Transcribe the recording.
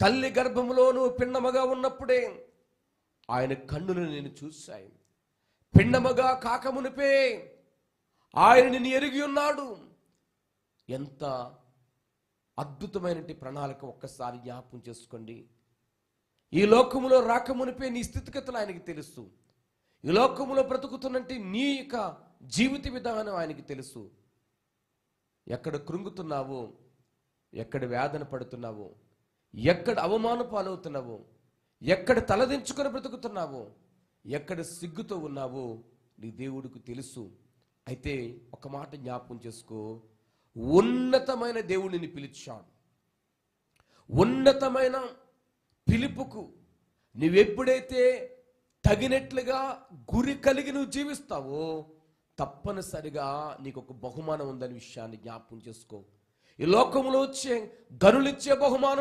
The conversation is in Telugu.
తల్లి గర్భంలో నువ్వు ఉన్నప్పుడే ఆయన కన్నులు నేను చూశాయి. పిండమగా కాకమునిపే ఆయన నిన్ను ఎరిగి ఉన్నాడు. ఎంత అద్భుతమైనటువంటి ప్రణాళిక ఒక్కసారి జ్ఞాపకం చేసుకోండి. ఈ లోకములో రాకమునిపే నీ స్థితిగతులు ఆయనకి తెలుసు. ఈ లోకములో బ్రతుకుతున్నట్టు నీ యొక్క జీవిత విధానం ఆయనకి తెలుసు. ఎక్కడ కృంగుతున్నావో ఎక్కడ వేదన పడుతున్నావో ఎక్కడ అవమాన పాలవుతున్నావు? ఎక్కడ తలదించుకొని బ్రతుకుతున్నావు? ఎక్కడ సిగ్గుతో ఉన్నావో? నీ దేవుడికి తెలుసు. అయితే ఒక మాట జ్ఞాపకం చేసుకో. ఉన్నతమైన దేవుడిని పిలిచాడు. ఉన్నతమైన పిలుపుకు నువ్వెప్పుడైతే తగినట్లుగా గురి కలిగి నువ్వు జీవిస్తావో తప్పనిసరిగా నీకు ఒక బహుమానం ఉందనే విషయాన్ని జ్ఞాపకం చేసుకో. ఈ లోకంలో వచ్చే గనులిచ్చే బహుమానం